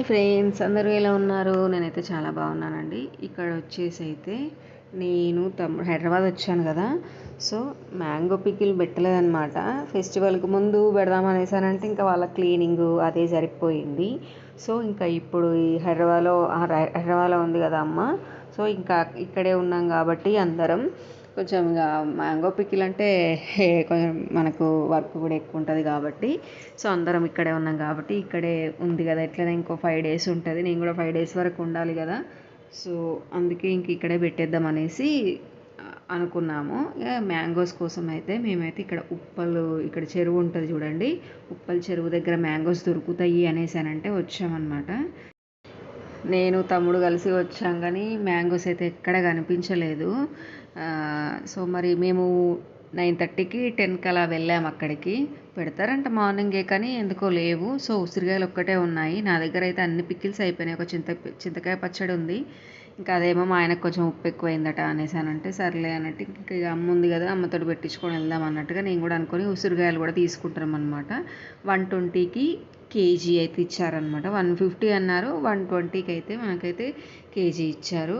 Hi friends అందరూ ఎలా ఉన్నారు? నేనైతే చాలా బాగున్నానండి. ఇక్కడ వచ్చేసి అయితే నేను తమ్ముడు హైదరాబాద్ వచ్చాను కదా. సో మ్యాంగో పికిల్ పెట్టలేదన్నమాట. ఫెస్టివల్కి ముందు పెడదాం అనేసానంటే ఇంకా వాళ్ళ క్లీనింగ్ అదే సరిపోయింది. సో ఇంకా ఇప్పుడు ఈ హైదరాబాద్లో హైదరాబాద్లో ఉంది కదా అమ్మ. సో ఇంకా ఇక్కడే ఉన్నాం కాబట్టి అందరం. కొంచెం ఇక మ్యాంగో పికిల్ అంటే కొంచెం మనకు వర్క్ కూడా ఎక్కువ ఉంటుంది కాబట్టి సో అందరం ఇక్కడే ఉన్నాం కాబట్టి ఇక్కడే ఉంది కదా ఎట్లనే ఇంకో ఫైవ్ డేస్ ఉంటుంది నేను కూడా ఫైవ్ డేస్ వరకు ఉండాలి కదా. సో అందుకే ఇంక ఇక్కడే పెట్టేద్దాం అనేసి అనుకున్నాము. ఇక మ్యాంగోస్ కోసం అయితే మేమైతే ఇక్కడ ఉప్పలు ఇక్కడ చెరువు ఉంటుంది చూడండి ఉప్పల్ చెరువు దగ్గర మ్యాంగోస్ దొరుకుతాయి అనేసానంటే వచ్చామన్నమాట. నేను తమ్ముడు కలిసి వచ్చాం కానీ మ్యాంగోస్ అయితే ఎక్కడ కనిపించలేదు. సో మరి మేము నైన్ థర్టీకి టెన్కి అలా వెళ్ళాము అక్కడికి. పెడతారంట మార్నింగే కానీ ఎందుకో లేవు. సో ఉసిరికాయలు ఒక్కటే ఉన్నాయి. నా దగ్గర అయితే అన్ని పికిల్స్ అయిపోయినాయి. ఒక చింత చింతకాయ పచ్చడి ఉంది. ఇంకా అదేమో మా ఆయనకు కొంచెం ఉప్పు ఎక్కువైందట అనేసానంటే సర్లే అన్నట్టు ఇంకా అమ్మ ఉంది కదా అమ్మతో పెట్టించుకొని వెళ్దాం అన్నట్టుగా నేను కూడా అనుకుని ఉసిరికాయలు కూడా తీసుకుంటాం అనమాట వన్ ట్వంటీకి కేజీ అయితే ఇచ్చారనమాట వన్ ఫిఫ్టీ అన్నారు. వన్ ట్వంటీకి అయితే మనకైతే కేజీ ఇచ్చారు.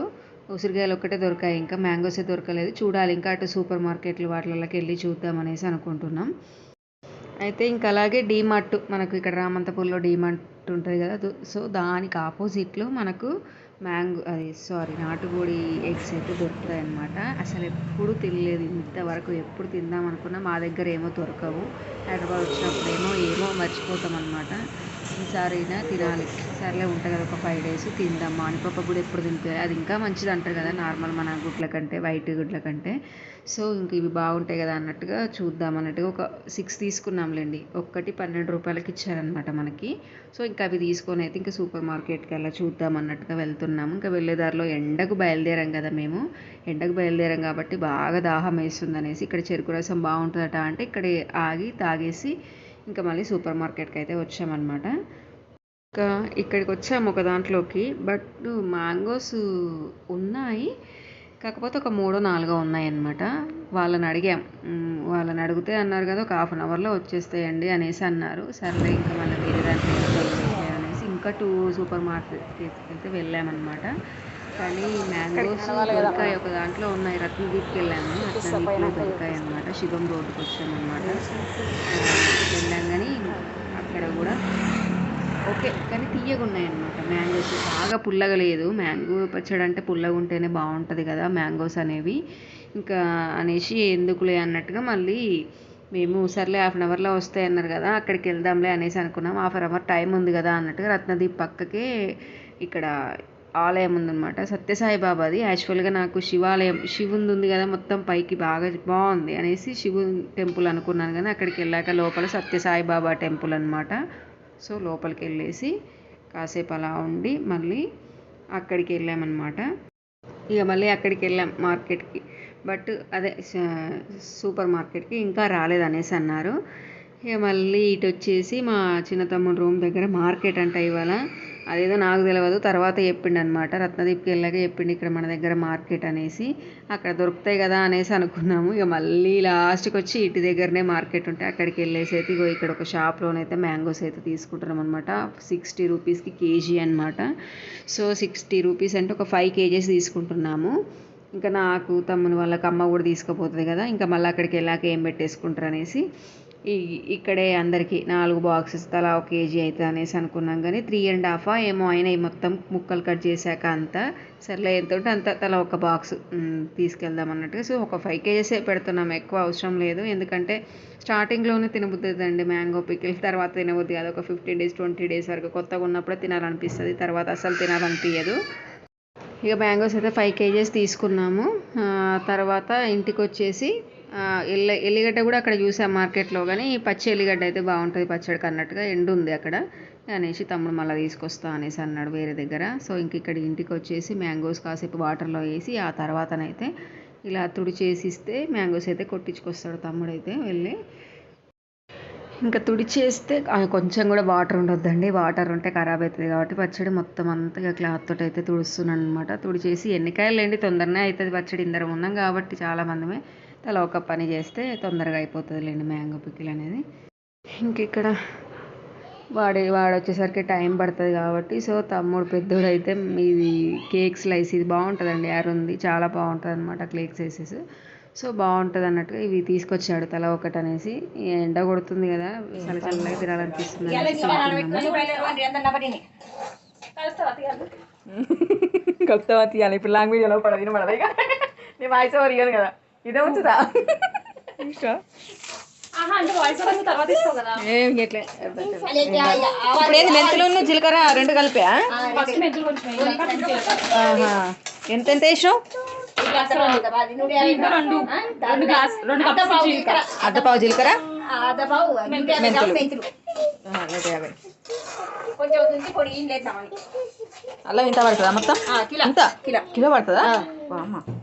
ఉసిరికాయలు ఒక్కటే దొరికాయి. ఇంకా మ్యాంగోస్ దొరకలేదు. చూడాలి. ఇంకా అటు సూపర్ మార్కెట్లు వాటిలోకి వెళ్ళి చూద్దాం అనేసి అనుకుంటున్నాం. అయితే ఇంకా అలాగే డీమార్ట్ మనకు ఇక్కడ రామంతపూర్లో డీమార్ట్ ఉంటుంది కదా. సో దానికి ఆపోజిట్లో మనకు మ్యాంగో అది సారీ నాటుకోడి ఎగ్స్ అయితే దొరుకుతాయి అనమాట అసలు ఎప్పుడు తినలేదు. ఇంతవరకు ఎప్పుడు తిందాం అనుకున్నా మా దగ్గర ఏమో దొరకవు. హైదరాబాద్ వచ్చినప్పుడు ఏమో ఏమో మర్చిపోతాం అనమాట ఈసారి అయినా తినాలి. సర్లే ఉంటుంది కదా ఒక ఫైవ్ డేస్ తిందాం మానిపప్ప కూడా ఎప్పుడు తింటే అది ఇంకా మంచిది అంటారు కదా నార్మల్ మన గుడ్ల కంటే వైట్ గుడ్ల కంటే. సో ఇంక ఇవి బాగుంటాయి కదా అన్నట్టుగా చూద్దాం అన్నట్టుగా ఒక సిక్స్ తీసుకున్నాంలేండి. ఒక్కటి పన్నెండు రూపాయలకి ఇచ్చారనమాట మనకి. సో ఇంకా అవి తీసుకొని అయితే ఇంకా సూపర్ మార్కెట్కి అలా చూద్దాం అన్నట్టుగా వెళ్తున్నాము. ఇంకా వెళ్ళేదారిలో ఎండకు బయలుదేరాం కదా మేము. ఎండకు బయలుదేరాం కాబట్టి బాగా దాహం వేస్తుంది అనేసి ఇక్కడ చెరుకు రసం బాగుంటుందట అంటే ఇక్కడ ఆగి తాగేసి ఇంకా మళ్ళీ సూపర్ మార్కెట్కి అయితే వచ్చామన్నమాట. ఇంకా ఇక్కడికి వచ్చాము ఒక దాంట్లోకి బట్ మ్యాంగోస్ ఉన్నాయి. కాకపోతే ఒక మూడో నాలుగో ఉన్నాయన్నమాట. వాళ్ళని అడిగాం. వాళ్ళని అడిగితే అన్నారు కదా ఒక హాఫ్ అన్ అవర్లో వచ్చేస్తాయండి అనేసి అన్నారు. సర్లే ఇంకా మళ్ళీ వేరే దాంట్లో అనేసి ఇంకా టూ సూపర్ మార్కెట్కి వెళ్తే వెళ్ళామన్నమాట. కానీ మ్యాంగోస్ దొరికాయి ఒక దాంట్లో ఉన్నాయి. రత్నదీప్కి వెళ్ళాము రత్నదీప్లో దొరికాయి అనమాట శివం రోడ్డుకి వచ్చామన్నమాట. వెళ్ళాం కానీ అక్కడ కూడా ఓకే కానీ తీయగా ఉన్నాయన్నమాట. మ్యాంగోస్ బాగా పుల్లగా లేదు. మ్యాంగో పచ్చడి అంటే పుల్లగా ఉంటేనే బాగుంటుంది కదా మ్యాంగోస్ అనేవి. ఇంకా అనేసి ఎందుకులే అన్నట్టుగా మళ్ళీ మేము సర్లే హాఫ్ అన్ అవర్లో వస్తాయి అన్నారు కదా అక్కడికి వెళ్దాంలే అనేసి అనుకున్నాం. హాఫ్ అన్ అవర్ టైం ఉంది కదా అన్నట్టుగా రత్నదీప్ పక్కకే ఇక్కడ ఆలయం ఉందన్నమాట. సత్యసాయి బాబాది యాక్చువల్గా నాకు శివాలయం శివుంది ఉంది కదా మొత్తం పైకి బాగా బాగుంది అనేసి శివు టెంపుల్ అనుకున్నాను కానీ అక్కడికి వెళ్ళాక లోపల సత్యసాయి బాబా టెంపుల్ అనమాట సో లోపలికి వెళ్ళేసి కాసేపు అలా ఉండి మళ్ళీ అక్కడికి వెళ్ళామన్నమాట. ఇక మళ్ళీ అక్కడికి వెళ్ళాం మార్కెట్కి. బట్ అదే సూపర్ మార్కెట్కి ఇంకా రాలేదు అనేసి అన్నారు. ఇక మళ్ళీ ఇటు వచ్చేసి మా చిన్న తమ్ముడు రూమ్ దగ్గర మార్కెట్ అంట ఇవాళ. అదేదో నాకు తెలియదు తర్వాత చెప్పిండు అనమాట రత్నదీప్కి వెళ్ళాక చెప్పిండు ఇక్కడ మన దగ్గర మార్కెట్ అనేసి. అక్కడ దొరుకుతాయి కదా అనేసి అనుకున్నాము. ఇక మళ్ళీ లాస్ట్కి వచ్చి ఇటు దగ్గరనే మార్కెట్ ఉంటే అక్కడికి వెళ్ళేసి అయితే ఇగో ఇక్కడ ఒక షాప్లోనైతే మ్యాంగోస్ అయితే తీసుకుంటున్నాం అనమాట సిక్స్టీ రూపీస్కి కేజీ అనమాట సో సిక్స్టీ రూపీస్ అంటే ఒక ఫైవ్ కేజీస్ తీసుకుంటున్నాము. ఇంకా నాకు తమ్ముని వాళ్ళకి అమ్మ కూడా తీసుకుపోతుంది కదా. ఇంకా మళ్ళీ అక్కడికి వెళ్ళాక ఏం పెట్టేసుకుంటారు అనేసి ఈ ఇక్కడే అందరికీ నాలుగు బాక్సెస్ తలా ఒక కేజీ అవుతుంది అనేసి అనుకున్నాం. కానీ త్రీ అండ్ హాఫ్ ఏమో ఆయన మొత్తం ముక్కలు కట్ చేశాక అంతా. సర్లే ఎంత అంత తలా ఒక బాక్స్ తీసుకెళ్దాం అన్నట్టుగా. సో ఒక ఫైవ్ కేజెసే పెడుతున్నాం. ఎక్కువ అవసరం లేదు. ఎందుకంటే స్టార్టింగ్లోనే తినబుద్దండి మ్యాంగో పికిల్ తర్వాత తినబుద్ది కాదు. ఒక ఫిఫ్టీన్ డేస్ ట్వంటీ డేస్ వరకు కొత్తగా ఉన్నప్పుడే తినాలనిపిస్తుంది. తర్వాత అసలు తినాలనిపించదు ఇక మ్యాంగోస్ అయితే ఫైవ్ కేజెస్ తీసుకున్నాము. తర్వాత ఇంటికి వచ్చేసి ఎల్ల ఎల్లిగడ్డ కూడా అక్కడ చూసాం మార్కెట్లో కానీ పచ్చి ఎల్లిగడ్డ అయితే బాగుంటుంది పచ్చడికి అన్నట్టుగా ఎండు ఉంది అక్కడ. అనేసి తమ్ముడు మళ్ళీ తీసుకొస్తా అనేసి అన్నాడు వేరే దగ్గర. సో ఇంక ఇక్కడ ఇంటికి వచ్చేసి మ్యాంగోస్ కాసేపు వాటర్లో వేసి ఆ తర్వాతనైతే ఇలా తుడిచేసి ఇస్తే మ్యాంగోస్ అయితే కొట్టించుకొస్తాడు తమ్ముడు అయితే వెళ్ళి. ఇంకా తుడిచేస్తే కొంచెం కూడా వాటర్ ఉండొద్దండి. వాటర్ ఉంటే ఖరాబ్ అవుతుంది కాబట్టి పచ్చడి మొత్తం అంతగా క్లాత్ తోటి అయితే తుడుస్తున్నాను అనమాట తుడిచేసి ఎన్నికాయలు లేండి తొందరనే అవుతుంది పచ్చడి. ఇందరం ఉన్నాం కాబట్టి చాలామందిమే తల ఒక పని చేస్తే తొందరగా అయిపోతుంది లేండి మ్యాంగో పికిల్ అనేది. ఇంక ఇక్కడ వాడి వాడు వచ్చేసరికి టైం పడుతుంది కాబట్టి సో తమ్ముడు పెద్దోడు అయితే ఇది కేక్ స్లైస్ ఇది బాగుంటుందండి ఉంది చాలా బాగుంటుంది అనమాట కేక్ స్లైసెస్. సో బాగుంటుంది అన్నట్టుగా ఇవి తీసుకొచ్చాడు తల ఒకటి అనేసి. ఎండ కొడుతుంది కదా చల్ల చల్లగా తినాలనిపిస్తుంది. కలుపుతావా తీయాలి? ఇప్పుడు లాంగ్వేజ్ ఎలా పడదు వినపడదు ఇక? నేను వాయిస్ ఓవర్ ఇయ్యాను కదా. ఇదే ఉంచుదా ఏం ఇట్లే ఇప్పుడు ఏంది మెంతులు జీలకర్ర రెండు కలిపా. ఎంత ఎంత వేసినావు? అర్ధ పావు జీలకర్ర. మెంతులు. అల్లం ఇంత పడుతుందా మొత్తం? కిలో. కిలో. పడుతుందా? అమ్మ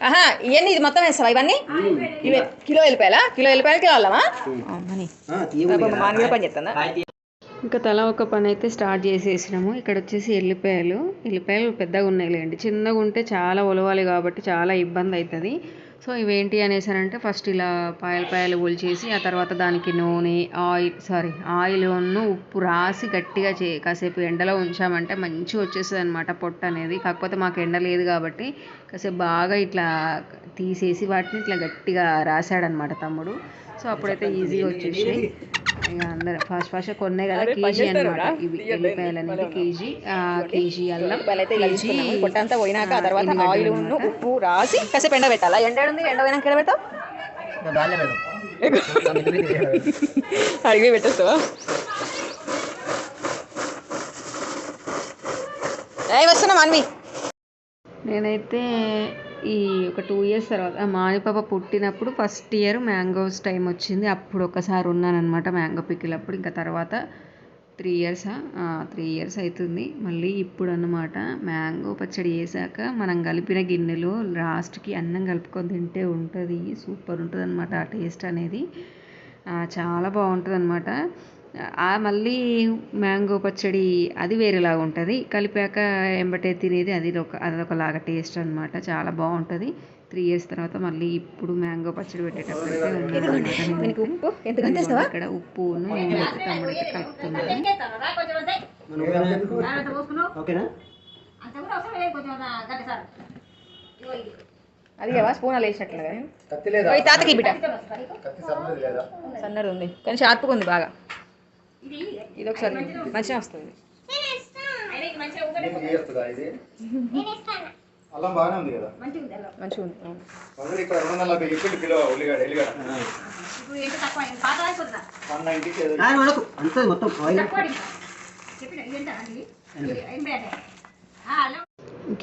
ఆహా ఇవన్నీ ఇది మొత్తం వేస్తావా ఇవన్నీ? ఇవే కిలో వెళ్ళిపోయాలా కిలో వెళ్ళిపోయాలి కిలో పని ఇంకా తల ఒక పని అయితే స్టార్ట్ చేసేసినాము. ఇక్కడ వచ్చేసి ఎల్లిపాయలు. ఎల్లిపాయలు పెద్దగా ఉన్నాయిలేండి చిన్నగా ఉంటే చాలా ఉలవాలి కాబట్టి చాలా ఇబ్బంది అవుతుంది. సో ఇవేంటి అనేసి అంటే ఫస్ట్ ఇలా పాయలు పాయలు ఒలిచేసి ఆ తర్వాత దానికి నూనె ఆయిల్ సారీ ఆయిల్ ఉప్పు రాసి గట్టిగా చే కాసేపు ఎండలో ఉంచామంటే మంచిగా వచ్చేస్తుంది అనమాట పొట్టు అనేది. కాకపోతే మాకు ఎండ లేదు కాబట్టి కాసేపు బాగా ఇట్లా తీసేసి వాటిని ఇట్లా గట్టిగా రాశాడనమాట తమ్ముడు. సో అప్పుడైతే ఈజీగా వచ్చేసాయి ఇక అందరూ ఫాస్ట్ ఫాస్ట్ కొన్నే కదా కేజీ అనమాట ఇవి ఎల్లిపాయలు అనేది కేజీ ఆ, కేజీ అల్లం కేజీ పొట్టంతా పోయినాక ఆ తర్వాత ఆయిల్. ఉప్పు రాసి కాసేపు ఎండ పెట్టాలా ఎండ ఉంది ఎండ పోయినాక ఎండ పెడతావు? అడిగి పెట్టేస్తావా? ఏ వస్తున్నా మాన్వి. నేనైతే ఈ ఒక టూ ఇయర్స్ తర్వాత ఆ మానిపాప పుట్టినప్పుడు ఫస్ట్ ఇయర్ మ్యాంగోస్ టైం వచ్చింది. అప్పుడు ఒకసారి ఉన్నానన్నమాట మ్యాంగో పికిల్ అప్పుడు ఇంకా తర్వాత త్రీ ఇయర్సా త్రీ ఇయర్స్ అవుతుంది మళ్ళీ ఇప్పుడు అన్నమాట మ్యాంగో పచ్చడి వేసాక మనం కలిపిన గిన్నెలో లాస్ట్కి అన్నం కలుపుకొని తింటే ఉంటుంది. సూపర్ ఉంటుంది అనమాట ఆ టేస్ట్ అనేది. చాలా బాగుంటుంది అనమాట మళ్ళీ మ్యాంగో పచ్చడి అది వేరేలాగా ఉంటుంది. కలిపాక ఎంబటే తినేది అది ఒక అదొకలాగా టేస్ట్ అనమాట చాలా బాగుంటుంది. త్రీ ఇయర్స్ తర్వాత మళ్ళీ ఇప్పుడు మ్యాంగో పచ్చడి పెట్టేటప్పుడు ఉప్పు? ఇక్కడ అయితే తమ్ముడు అయితే కలుపుతున్నాను ఓకేనా? అది కదా స్పూన్ అలా వేసినట్లుగా. తాతకి బిడ్డ సన్నది ఉంది. కానీ షార్ప్గా ఉంది బాగా. ఇది ఒకసారి మంచిగా వస్తుంది. అల్లం బాగానే ఉంది కదా? మంచిగా ఉంది ఇక్కడ రెండు వందల నలభై ఇప్పుడు కిలో ఉల్లిగడ్డ ఎల్లిగడ్డ. వన్ నైన్టీకి ఏదో ఆయన మనకు అంతే మొత్తం ఆయిల్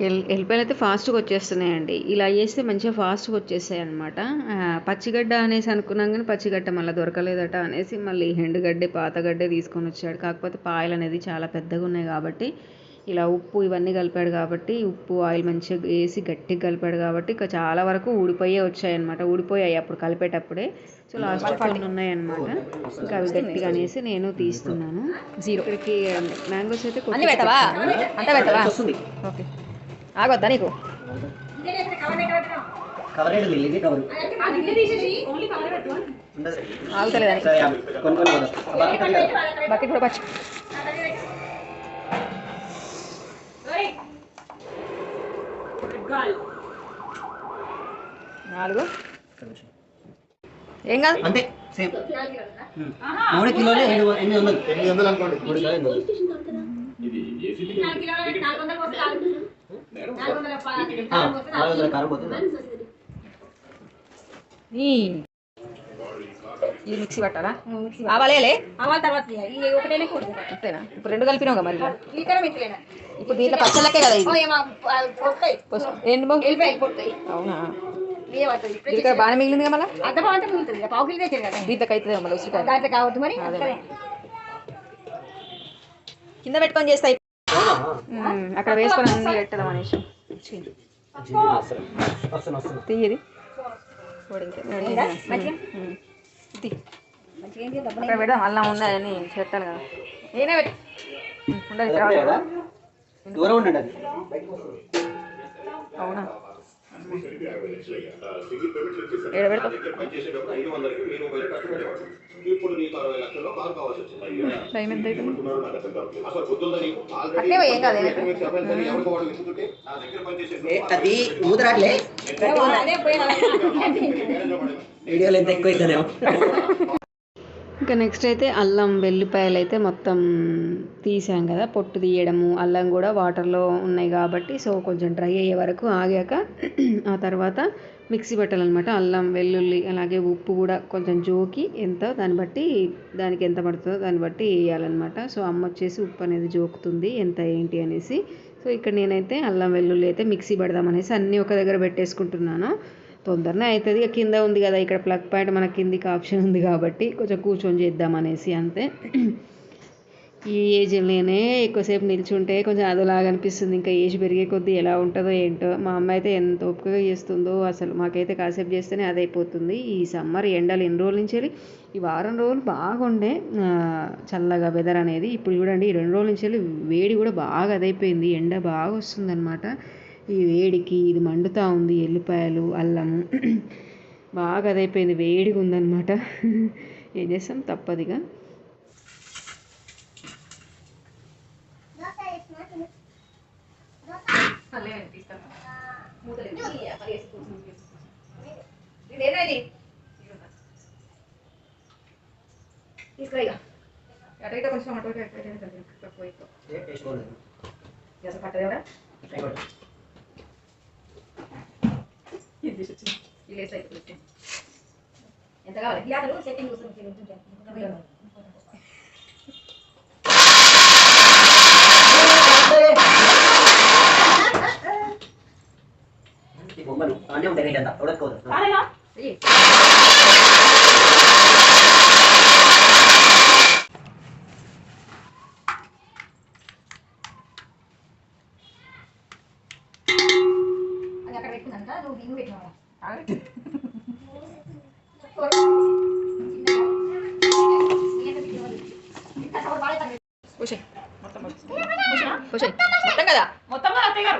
ఎల్ ఎల్లిపాయలు అయితే ఫాస్ట్గా వచ్చేస్తున్నాయండి. ఇలా చేస్తే మంచిగా ఫాస్ట్గా వచ్చేస్తాయి అనమాట పచ్చిగడ్డ అనేసి అనుకున్నాం కానీ పచ్చిగడ్డ మళ్ళీ దొరకలేదట అనేసి మళ్ళీ ఎండుగడ్డే పాతగడ్డే తీసుకొని వచ్చాడు. కాకపోతే పాయలు అనేది చాలా పెద్దగా ఉన్నాయి కాబట్టి ఇలా ఉప్పు ఇవన్నీ కలిపాడు కాబట్టి ఉప్పు ఆయిల్ మంచిగా వేసి గట్టిగా కలిపాడు కాబట్టి ఇక చాలా వరకు ఊడిపోయే వచ్చాయన్నమాట ఊడిపోయాయి అప్పుడు కలిపేటప్పుడే. సో లాస్ట్ కొన్ని ఉన్నాయన్నమాట ఇంకా అవి గట్టిగా అనేసి నేను తీస్తున్నాను. జీరో. ఇక్కడికి మ్యాంగోస్ అయితే ఆగొద్దా నీకు? ఆగుతలేదని బకెట్ కూడా పచ్చి. నాలుగు. ఏం కాదు? అంతే సేమ్. మూడు కిలోలు ఎనిమిది ఎనిమిది వందలు. ఎనిమిది వందలు అనుకోండి. మూడు కిలోలు ఎనిమిది వందలు. ఇది మిక్సీ పట్టాలా ఆవాలేలే అవాల తర్వాత ఒకటేనే అంతేనా ఇప్పుడు రెండు కలిపినావుగా మరి ఇప్పుడు దీంట్లో పచ్చళ్ళకే కదా ఇది అవునా జీలకర్ర బాగానే మిగిలింది మళ్ళీ అర్ధ బాగుంటే మిగులుతుంది ఇక పావు కిలో తెచ్చారు కదా దీంట్లోకి అవుతుంది మళ్ళీ ఉసిరికాయ దాంట్లో కావద్దు మరి కింద పెట్టుకొని చేస్తాయి అక్కడ వేసుకొని అన్ని పెట్టదాం అనేసి. తీయది. అక్కడ పెడదాం. అల్లం ఉందని పెట్టాలి కదా. నేనే పెట్టి ఉండదు అది ఊదరాట్లే వీడియోలు ఎంత ఎక్కువ అవుతుందేమో ఇంకా నెక్స్ట్ అయితే అల్లం వెల్లిపాయలు అయితే మొత్తం తీసాం కదా పొట్టు తీయడము అల్లం కూడా వాటర్లో ఉన్నాయి కాబట్టి సో కొంచెం డ్రై అయ్యే వరకు ఆగాక ఆ తర్వాత మిక్సీ పెట్టాలన్నమాట అల్లం వెల్లుల్లి అలాగే ఉప్పు కూడా కొంచెం జోకి ఎంత దాన్ని బట్టి దానికి ఎంత పడుతుందో దాన్ని బట్టి వేయాలన్నమాట సో అమ్మ వచ్చేసి ఉప్పు అనేది జోకుతుంది ఎంత ఏంటి అనేసి. సో ఇక్కడ నేనైతే అల్లం వెల్లుల్లి అయితే మిక్సీ పెడదామనేసి అన్నీ ఒక దగ్గర పెట్టేసుకుంటున్నాను. తొందరనే అవుతుంది ఇక కింద ఉంది కదా ఇక్కడ ప్లగ్ పాయింట్ మన కిందికి ఆప్షన్ ఉంది కాబట్టి కొంచెం కూర్చొని చేద్దామనేసి అంతే. ఈ ఏజ్లోనే ఎక్కువసేపు నిల్చుంటే కొంచెం అదోలాగా అనిపిస్తుంది. ఇంకా ఏజ్ పెరిగే కొద్దీ ఎలా ఉంటుందో ఏంటో. మా అమ్మ అయితే ఎంత ఓపికగా చేస్తుందో అసలు మాకైతే కాసేపు చేస్తేనే అది అయిపోతుంది ఈ సమ్మర్ ఎండలు ఎన్ని రోజుల నుంచి వెళ్ళి ఈ వారం రోజులు బాగుండే చల్లగా వెదర్ అనేది. ఇప్పుడు చూడండి ఈ రెండు రోజుల నుంచి వెళ్ళి వేడి కూడా బాగా అదైపోయింది. ఎండ బాగా వస్తుందన్నమాట. ఈ వేడికి ఇది మండుతూ ఉంది. ఎల్లిపాయలు అల్లము బాగా అదైపోయింది. వేడిగా ఉందన్నమాట ఏం చేస్తాం? తప్పదిగా. కొంచెం అటు ఇటు అటు ఇటు తక్కువ ఎక్కువ. ఇది ఎంత కావాలి? సెట్టింగ్ ఈ బొమ్మలు అన్నీ ఉంటాయి రేట్ అంతా ఉడకపోదు చెయ్యి. అది అక్కడ పెట్టుకుందంట ఆగండి. కూర్చోయ్. మొత్తం కూర్చోయ్. కూర్చోయ్. మొత్తం కదా మొత్తం కదా అత్తయ్య గారు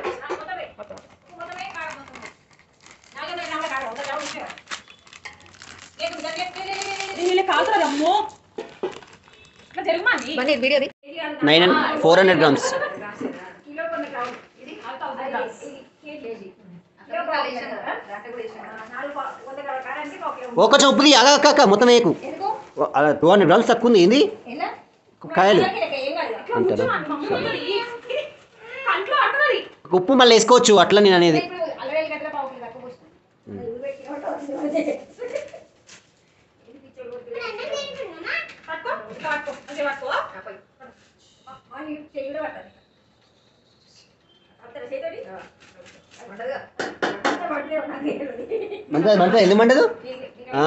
నైన్ ఫోర్ హండ్రెడ్ గ్రామ్స్ ఒక చొప్పుది అలా మొత్తం వేయకు. అలా టూ హండ్రెడ్ గ్రామ్స్ తక్కువ ఉంది ఏంది? కాయలు. అంతేనా ఉప్పు మళ్ళీ వేసుకోవచ్చు అట్లా నేను అనేది మంటది మంటది ఎందుకు మంటదు? ఆ,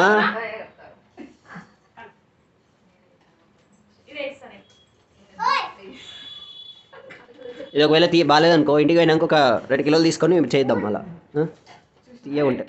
ఇది ఒకవేళ తీ బాగాలేదనుకో ఇంటికి పోయినాక ఒక రెండు కిలోలు తీసుకొని చేద్దాం మళ్ళా. ఆ? తీయ ఉంటాయి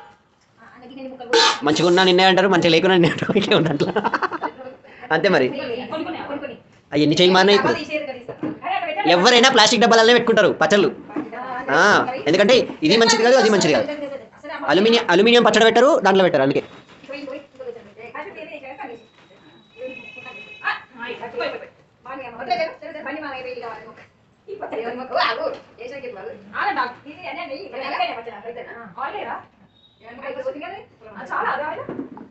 మంచిగా ఉన్నా నిన్నే అంటారు మంచిగా లేకున్నా నిన్నే అంటారు ఇట్లే ఉంది అట్లా. అంతే మరి. అవి ఎన్ని చేయి మానే ఇప్పుడు. ఎవరైనా ప్లాస్టిక్ డబ్బాలనే పెట్టుకుంటారు పచ్చళ్ళు. ఎందుకంటే ఇది మంచిది కాదు అది మంచిది కాదు. అల్యూమినియం అల్యూమినియం పచ్చడి పెట్టారు దాంట్లో పెట్టారు అందుకే.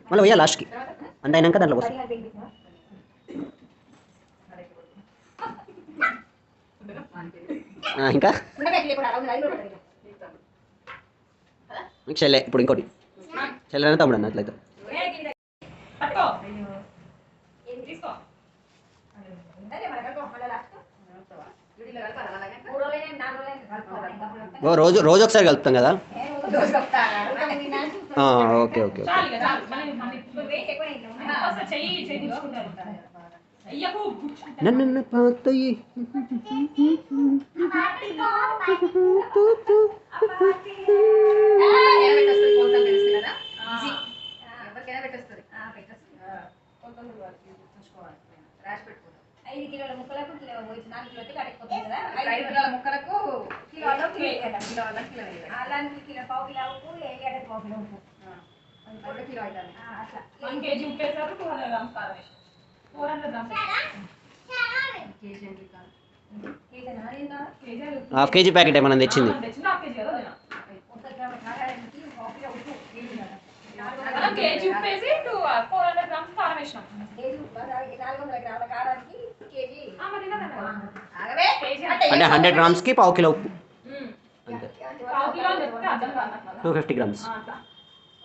మళ్ళీ పోయా లాస్ట్కి. అంత అయినాక దాంట్లో పోస్తా. ఇంకా? నీకు చెల్లె ఇప్పుడు ఇంకోటి. చెల్లెన తమ్ముడు అన్న అట్లయితే. ఓ రోజు రోజు ఒకసారి కలుపుతాం కదా? ఆ, ఓకే ఓకే ఓకే నన్ను పాతయి ఐదు కిలోల ముక్కలకు కిలో నాలుగు కిలో అయితే కట్టకపోతుంది కదా. ఐదు కిలోల ముక్కలకు కిలో అల్లం, కిలో కిలో కిలో పావు కిలో ఉప్పు ఎల్లిగడ్డకి పావు కిలో ఉప్పు. కిలో అవుతుంది అట్లా. వన్ కేజీ ఉప్పు వేసారు టూ హండ్రెడ్ గ్రామ్స్ కారం వేసారు. Four hundred grams KG half KG packet ఏమన్నా తెచ్చింది? కేజీ కదా నేను ఒక గ్రాము కారానికి పావు కిలో ఉప్పు కేజీ కదా. నాలుగు అలా వందల కేజీ ఉప్పు వేసి టూ ఫోర్ హండ్రెడ్ గ్రామ్స్ కారం వేసినాం. నాలుగు వందల గ్రాముల కారానికి కేజీ ఆ, మరి తిన్నాను. ఆగవే కేజీ అంటే హండ్రెడ్ గ్రామ్స్కి పావు కిలో ఉప్పు ఉమ్. అంతే పావు కిలో అని చెప్తే అర్థం కాదు నాకు అలా. టూ ఫిఫ్టీ గ్రామ్స్ ఆ, అట్లా.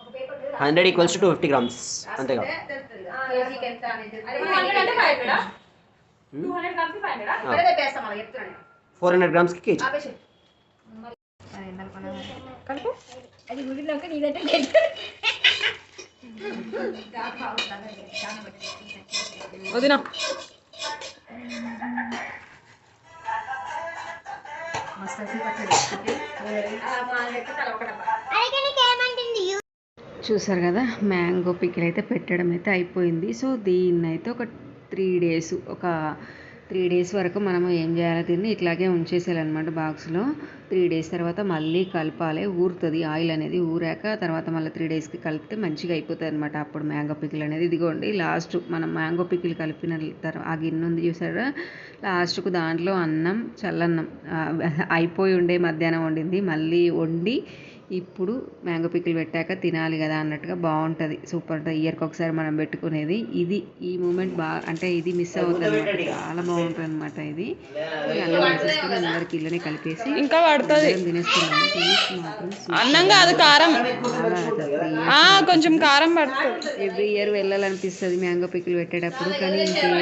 ఒక పేపర్ మీద hundred equals to two fifty grams అంతేగా రాసుకుంటే తెలుస్తుంది కదా. కేజీకి ఎంత అనేది అదే టూ హండ్రెడ్ అంటే five హండ్రెడా two hundred grams five హండ్రెడా ఇక్కడే తెప్పేస్తాం అలా చెప్తున్నాను నేను. ఫోర్ హండ్రెడ్ గ్రామ్స్కి కేజీ ఆపేసి అది గుడిలోకి నీదంటే లేదు వదినా చూసారు కదా మ్యాంగో పికిల్ అయితే పెట్టడం అయితే అయిపోయింది. సో దీన్ని అయితే ఒక త్రీ డేస్ ఒక త్రీ డేస్ వరకు మనము ఏం చేయాలి? దీన్ని ఇట్లాగే ఉంచేసేయాలన్నమాట బాక్స్లో. త్రీ డేస్ తర్వాత మళ్ళీ కలపాలి. ఊరుతుంది. ఆయిల్ అనేది ఊరాక తర్వాత మళ్ళీ త్రీ డేస్కి కలిపితే మంచిగా అయిపోతుంది అనమాట అప్పుడు మ్యాంగో పికిల్ అనేది ఇదిగోండి లాస్ట్ మనం మ్యాంగో పికిల్ కలిపిన తర్వాత ఆ గిన్నె ఉంది చూసారా? లాస్ట్కు దాంట్లో అన్నం చల్లన్నం అయిపోయి ఉండే మధ్యాహ్నం వండింది. మళ్ళీ వండి ఇప్పుడు మ్యాంగో పికిల్ పెట్టాక తినాలి కదా అన్నట్టుగా బాగుంటుంది. సూపర్ ఉంటుంది. ఇయర్కి ఒకసారి మనం పెట్టుకునేది. ఇది ఈ మూమెంట్ బాగా అంటే ఇది మిస్ అవుతుంది అనమాట చాలా బాగుంటుంది అనమాట ఇది ఈ అన్నం వేసేసుకుని అందరికి ఇళ్ళనే కలిపేసి ఇంకా పడుతుంది. అందరం తినేస్తున్నాము. టేస్ట్ మాత్రం అన్నం కాదు కారం. ఆ, కొంచెం కారం పడుతుంది. ఎవ్రీ ఇయర్ వెళ్ళాలనిపిస్తుంది మ్యాంగో పికిల్ పెట్టేటప్పుడు కానీ ఇంకేమో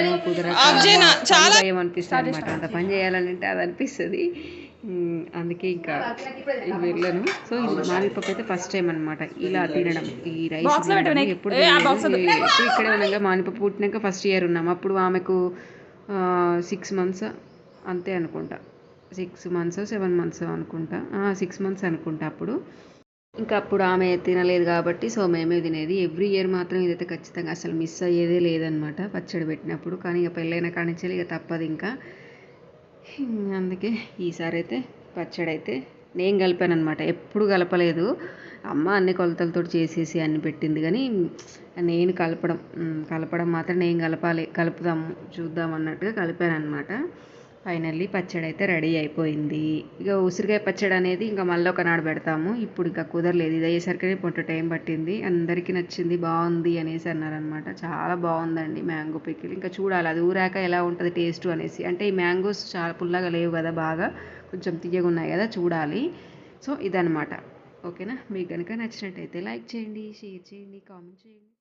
చేయనా? చాలా- భయం అనిపిస్తుంది అనమాట అంత పని చేయాలంటే అది అనిపిస్తుంది. అందుకే ఇంకా వెళ్ళను. సో ఇది మామిపప్పు అయితే ఫస్ట్ టైం అనమాట ఇలా తినడం. ఈ రైస్ ఎప్పుడు ఇక్కడే ఉన్నాగా మామిపప్పు పుట్టినాక ఫస్ట్ ఇయర్ ఉన్నాం. అప్పుడు ఆమెకు సిక్స్ మంత్స్ అంతే అనుకుంటా. సిక్స్ మంత్స్ సెవెన్ మంత్స్ అనుకుంటా. సిక్స్ మంత్స్ అనుకుంటా అప్పుడు. ఇంకా అప్పుడు ఆమె తినలేదు కాబట్టి సో మేమే తినేది. ఎవ్రీ ఇయర్ మాత్రం ఇదైతే ఖచ్చితంగా అసలు మిస్ అయ్యేదే లేదనమాట పచ్చడి పెట్టినప్పుడు. కానీ ఇక పెళ్ళైన కానించి ఇక తప్పదు ఇంకా. అందుకే ఈసారి అయితే పచ్చడి అయితే నేను కలిపాను అనమాట ఎప్పుడు కలపలేదు. అమ్మ అన్ని కొలతలతో చేసేసి అన్ని పెట్టింది కానీ నేను కలపడం కలపడం మాత్రం నేను కలపాలి కలుపుదాము చూద్దాం అన్నట్టుగా కలిపాను అనమాట ఫైనల్లీ పచ్చడి అయితే రెడీ అయిపోయింది. ఇక ఉసిరికాయ పచ్చడి అనేది ఇంకా మళ్ళీ ఒకనాడు పెడతాము. ఇప్పుడు ఇంకా కుదరలేదు. ఇది అయ్యేసరికి పొట్టు టైం పట్టింది. అందరికీ నచ్చింది బాగుంది అనేసి అన్నారనమాట చాలా బాగుందండి మ్యాంగో పిక్కిల్ ఇంకా చూడాలి అది ఊరాక ఎలా ఉంటుంది టేస్ట్ అనేసి. అంటే ఈ మ్యాంగోస్ చాలా పుల్లగా లేవు కదా బాగా. కొంచెం తీయగా ఉన్నాయి కదా చూడాలి. సో ఇదనమాట ఓకేనా? మీకు కనుక నచ్చినట్టయితే లైక్ చేయండి షేర్ చేయండి కామెంట్ చేయండి.